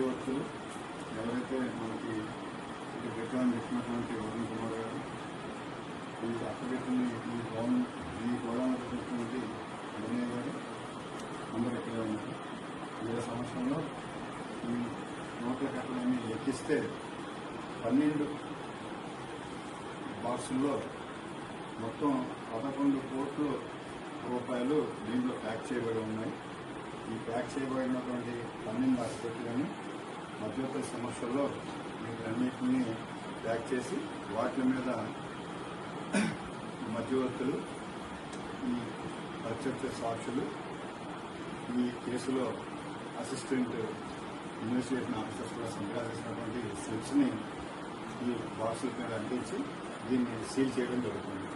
ఉద్యోగస్తులు ఎవరైతే మనకి ఇటు విగ్రహం చేసినటువంటి వరుణ్ కుమార్ గారు ఈ అప్పగెట్టిన ఈ గౌన్ ఈ గోదాం చేసినటువంటి వినయ్ గారు అందరు ఇక్కడ ఉన్నారు. వేరే సంవత్సరంలో ఈ నోట్ల కట్టడాన్ని లెక్కిస్తే పన్నెండు బాక్సుల్లో మొత్తం పదకొండు కోట్ల రూపాయలు దీంట్లో ప్యాక్ చేయబడి ఉన్నాయి. ఈ ప్యాక్ చేయబడినటువంటి పన్నెండు ఆసుపత్రులను మధ్యవర్తి సమస్యల్లో వీటన్నిటిని ప్యాక్ చేసి వాటి మీద మధ్యవర్తులు ఈ ప్రత్యక్ష సాక్షులు ఈ కేసులో అసిస్టెంట్ ఇన్వెస్టిగేషన్ ఆఫీసర్స్ కూడా సంతకాలు ని ఈ బాక్సుల మీద అందించి దీన్ని సీల్ చేయడం జరుగుతుంది.